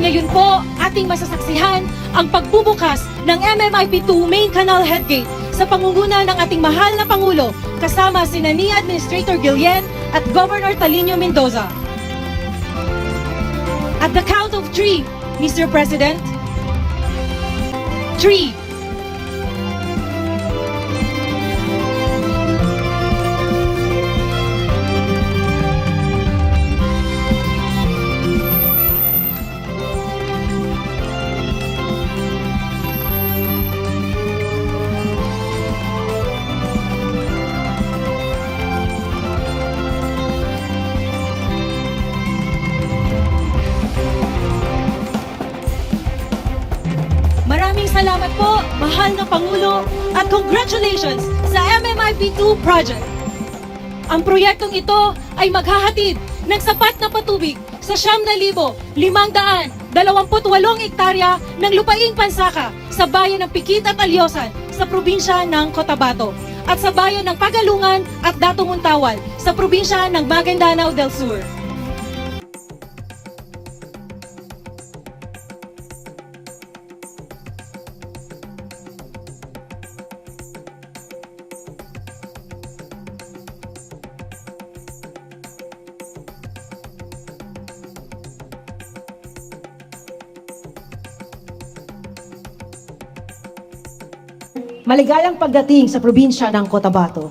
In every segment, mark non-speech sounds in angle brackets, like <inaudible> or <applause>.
ngayon po, ating masasaksihan ang pagbubukas ng MMIP2 Main Canal Headgate sa pangunguna ng ating mahal na Pangulo kasama si ni Administrator Guillen at Governor Talino Mendoza. At the count of three, Mr. President. Three. Po, mahal na Pangulo, at congratulations sa MMIP2 project. Ang proyektong ito ay maghahatid ng sapat na patubig sa siyam na libo, limang daan, dalawamput walong ektarya ng lupaing pansaka sa bayan ng Pikit at Alyosan sa probinsya ng Cotabato at sa bayan ng Pagalungan at Datunguntawal sa probinsya ng Maguindanao del Sur. Maligayang pagdating sa probinsya ng Cotabato.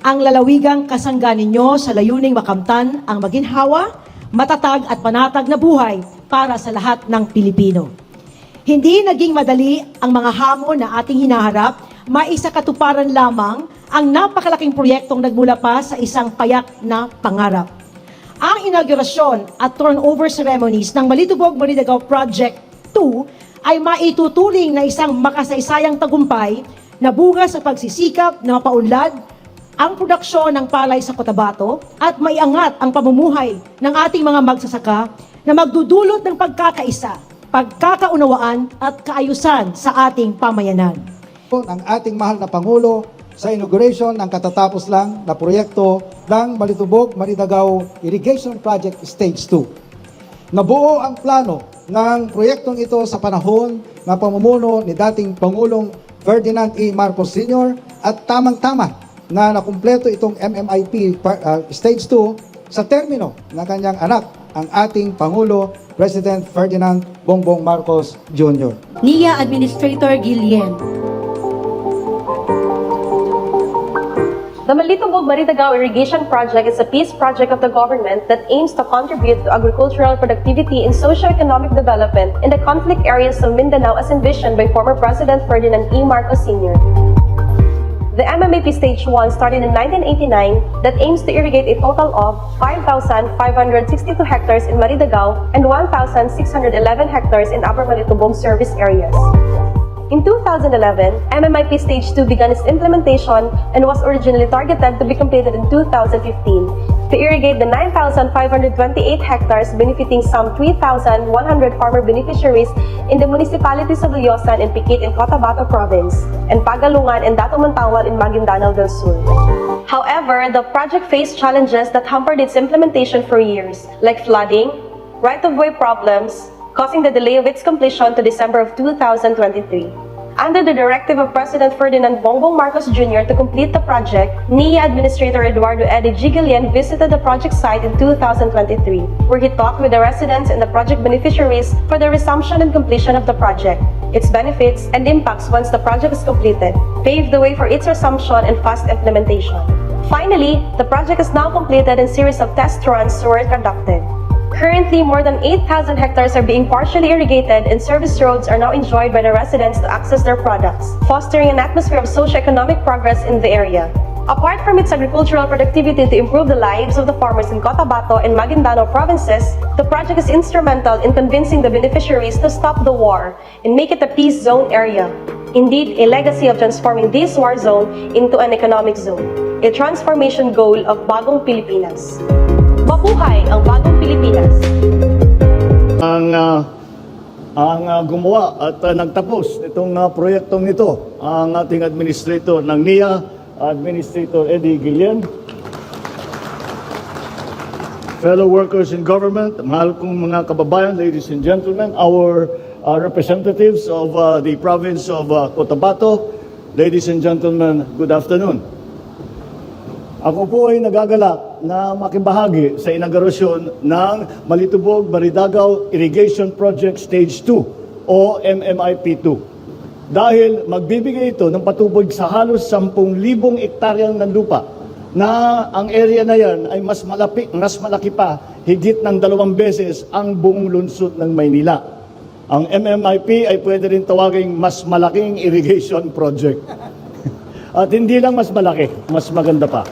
Ang lalawigang kasangga ninyo sa layuning makamtan ang maginhawa, matatag at panatag na buhay para sa lahat ng Pilipino. Hindi naging madali ang mga hamon na ating hinaharap, maisa katuparan lamang ang napakalaking proyektong nagmula pa sa isang payak na pangarap. Ang inaugurasyon at turnover ceremonies ng Malitubog Maridagaw Project 2 ay maituturing na isang makasaysayang tagumpay na bunga sa pagsisikap na mapaunlad ang produksyon ng palay sa Cotabato at maiangat ang pamumuhay ng ating mga magsasaka na magdudulot ng pagkakaisa, pagkakaunawaan at kaayusan sa ating pamayanan. ng ating mahal na Pangulo sa inauguration ng katatapos lang na proyekto ng Malitubog Maridagaw Irrigation Project Stage 2. Nabuo ang plano ng proyektong ito sa panahon ng pamumuno ni dating Pangulong Ferdinand E. Marcos Sr. at tamang-tama na nakumpleto itong MMIP uh, Stage 2 sa termino ng kanyang anak, ang ating Pangulo President Ferdinand Bongbong Marcos Jr. NIA Administrator Guillen. The Malitubog Maritagao Irrigation Project is a peace project of the government that aims to contribute to agricultural productivity and socio-economic development in the conflict areas of Mindanao as envisioned by former President Ferdinand E. Marcos Sr. The MMAP Stage 1 started in 1989 that aims to irrigate a total of 5,562 hectares in Maridagao and 1,611 hectares in Upper Malitubog service areas. In 2011, MMIP Stage 2 began its implementation and was originally targeted to be completed in 2015 to irrigate the 9,528 hectares benefiting some 3,100 farmer beneficiaries in the municipalities of Lyosan and Piquet in Cotabato Province and Pagalungan and Datumantawan in Maguindanao del Sur. However, the project faced challenges that hampered its implementation for years, like flooding, right-of-way problems, causing the delay of its completion to December of 2023. Under the directive of President Ferdinand Bongbong Marcos Jr. to complete the project, NIA Administrator Eduardo Eddie Gigalian visited the project site in 2023, where he talked with the residents and the project beneficiaries for the resumption and completion of the project, its benefits and impacts once the project is completed, paved the way for its resumption and fast implementation. Finally, the project is now completed and series of test runs were conducted. Currently, more than 8,000 hectares are being partially irrigated and service roads are now enjoyed by the residents to access their products, fostering an atmosphere of socio-economic progress in the area. Apart from its agricultural productivity to improve the lives of the farmers in Cotabato and Maguindanao provinces, the project is instrumental in convincing the beneficiaries to stop the war and make it a peace zone area. Indeed, a legacy of transforming this war zone into an economic zone, a transformation goal of Bagong Pilipinas. Mabuhay ang Bagong Pilipinas! ang ah, ang ah, gumawa at ah, nagtapos itong ah, proyektong ito ang ating administrator ng NIA Administrator Eddie Guillen fellow workers in government, mahal kong mga kababayan, ladies and gentlemen, our uh, representatives of uh, the province of uh, Cotabato, ladies and gentlemen, good afternoon. Ako po ay nagagalak na makibahagi sa inaugurasyon ng Malitubog Maridagaw Irrigation Project Stage 2 o MMIP 2. Dahil magbibigay ito ng patubig sa halos 10,000 ektaryang ng lupa na ang area na yan ay mas malaki, mas malaki pa, higit ng dalawang beses ang buong lungsod ng Maynila. Ang MMIP ay pwede rin tawaging mas malaking irrigation project. <laughs> At hindi lang mas malaki, mas maganda pa.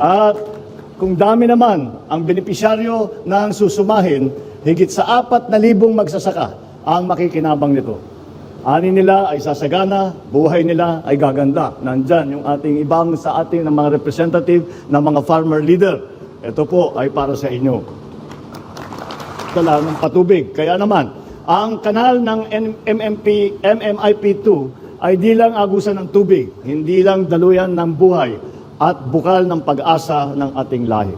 At kung dami naman ang benepisyaryo ng susumahin, higit sa apat na libong magsasaka ang makikinabang nito. Ani nila ay sasagana, buhay nila ay gaganda. Nandyan yung ating ibang sa ating ng mga representative ng mga farmer leader. Ito po ay para sa inyo. Dala ng patubig. Kaya naman, ang kanal ng MMP, MMIP2 ay di lang agusan ng tubig, hindi lang daluyan ng buhay at bukal ng pag-asa ng ating lahi.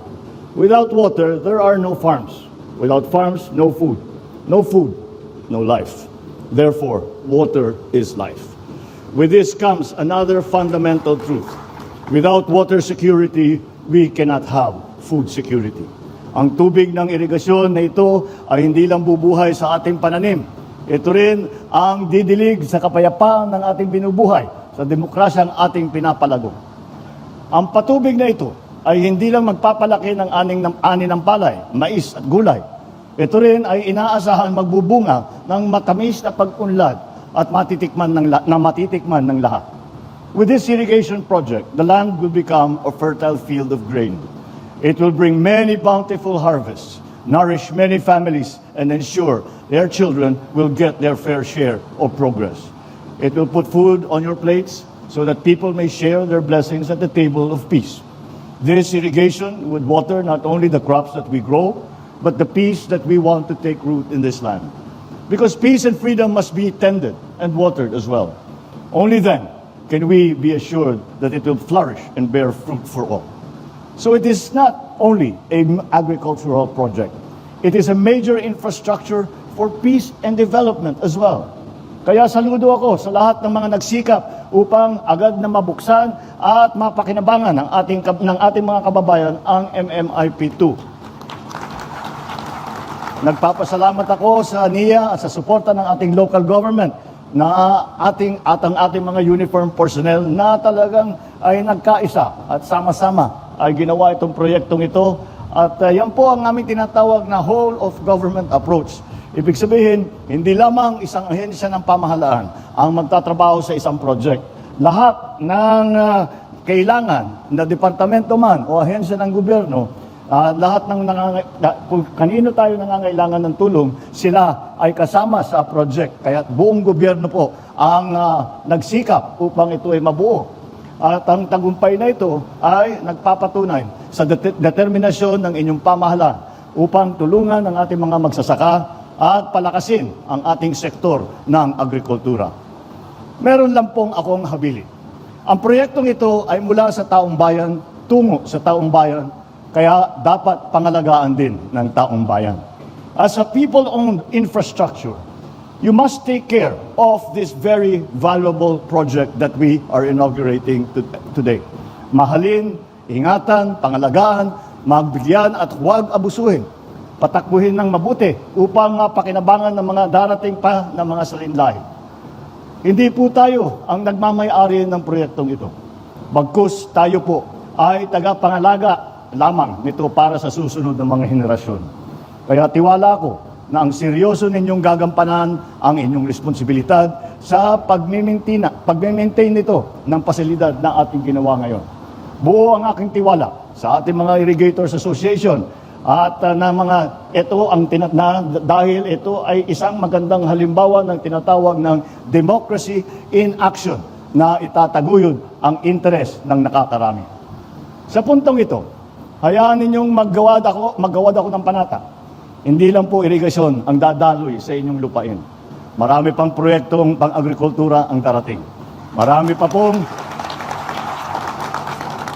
Without water, there are no farms. Without farms, no food. No food, no life. Therefore, water is life. With this comes another fundamental truth. Without water security, we cannot have food security. Ang tubig ng irigasyon na ito ay hindi lang bubuhay sa ating pananim. Ito rin ang didilig sa kapayapaan ng ating binubuhay, sa demokrasyang ating pinapalago. Ang patubig na ito ay hindi lang magpapalaki ng aning ng ani ng palay, mais at gulay. Ito rin ay inaasahan magbubunga ng matamis na pag-unlad at matitikman ng, na matitikman ng lahat. With this irrigation project, the land will become a fertile field of grain. It will bring many bountiful harvests, nourish many families, and ensure their children will get their fair share of progress. It will put food on your plates so that people may share their blessings at the table of peace. This irrigation would water not only the crops that we grow, but the peace that we want to take root in this land. Because peace and freedom must be tended and watered as well. Only then can we be assured that it will flourish and bear fruit for all. So it is not only an agricultural project, it is a major infrastructure for peace and development as well. Kaya saludo ako sa lahat ng mga nagsikap upang agad na mabuksan at mapakinabangan ng ating, ng ating mga kababayan ang MMIP2. Nagpapasalamat ako sa NIA at sa suporta ng ating local government na ating at ang ating mga uniform personnel na talagang ay nagkaisa at sama-sama ay ginawa itong proyektong ito at uh, yan po ang aming tinatawag na whole of government approach. Ibig sabihin, hindi lamang isang ahensya ng pamahalaan ang magtatrabaho sa isang project. Lahat ng uh, kailangan na departamento man o ahensya ng gobyerno Ah, lahat ng kung kanino tayo nangangailangan ng tulong, sila ay kasama sa project. Kaya buong gobyerno po ang ah, nagsikap upang ito ay mabuo. At ang tagumpay na ito ay nagpapatunay sa det- determinasyon ng inyong pamahalaan upang tulungan ang ating mga magsasaka at palakasin ang ating sektor ng agrikultura. Meron lang pong akong habili. Ang proyektong ito ay mula sa taong bayan tungo sa taong bayan, kaya dapat pangalagaan din ng taong bayan. As a people-owned infrastructure, you must take care of this very valuable project that we are inaugurating to- today. Mahalin, ingatan, pangalagaan, magbigyan at huwag abusuhin. Patakbuhin ng mabuti upang mapakinabangan ng mga darating pa ng mga salinlahi. Hindi po tayo ang nagmamayari ng proyektong ito. Bagkus tayo po ay tagapangalaga lamang nito para sa susunod na mga henerasyon. Kaya tiwala ko na ang seryoso ninyong gagampanan ang inyong responsibilidad sa pagmimintain, pagmimaintain nito ng pasilidad na ating ginawa ngayon. Buo ang aking tiwala sa ating mga Irrigators Association at uh, na mga ito ang tinat na dahil ito ay isang magandang halimbawa ng tinatawag ng democracy in action na itataguyod ang interes ng nakakarami. Sa puntong ito, hayaan ninyong maggawad ako, maggawad ako ng panata. Hindi lang po irigasyon ang dadaloy sa inyong lupain. Marami pang proyektong pang-agrikultura ang darating. Marami pa pong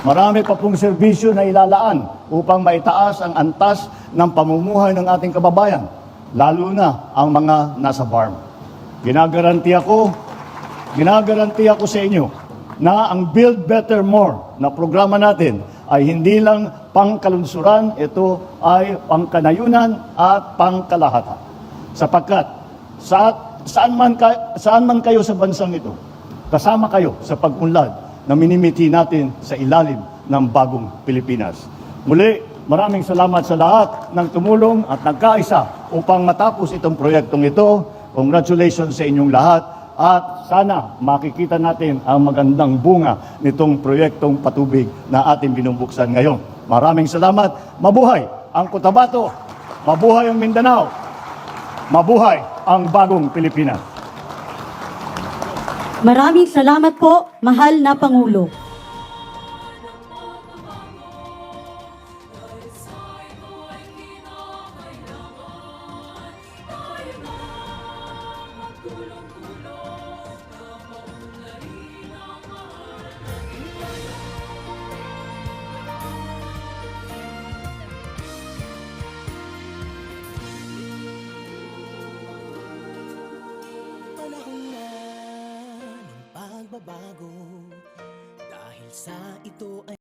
Marami pa pong serbisyo na ilalaan upang maitaas ang antas ng pamumuhay ng ating kababayan, lalo na ang mga nasa farm. Ginagaranti ako, ginagaranti ako sa inyo na ang Build Better More na programa natin ay hindi lang pangkalunsuran, ito ay pangkanayunan at pangkalahatan. Sapagkat sa, saan, man ka, saan man kayo sa bansang ito, kasama kayo sa pag-unlad na minimiti natin sa ilalim ng bagong Pilipinas. Muli, maraming salamat sa lahat ng tumulong at nagkaisa upang matapos itong proyektong ito. Congratulations sa inyong lahat at sana makikita natin ang magandang bunga nitong proyektong patubig na ating binubuksan ngayon. Maraming salamat. Mabuhay ang Cotabato. Mabuhay ang Mindanao. Mabuhay ang bagong Pilipinas. Maraming salamat po, mahal na Pangulo. Panahon ng pagbabago Dahil sa ito ay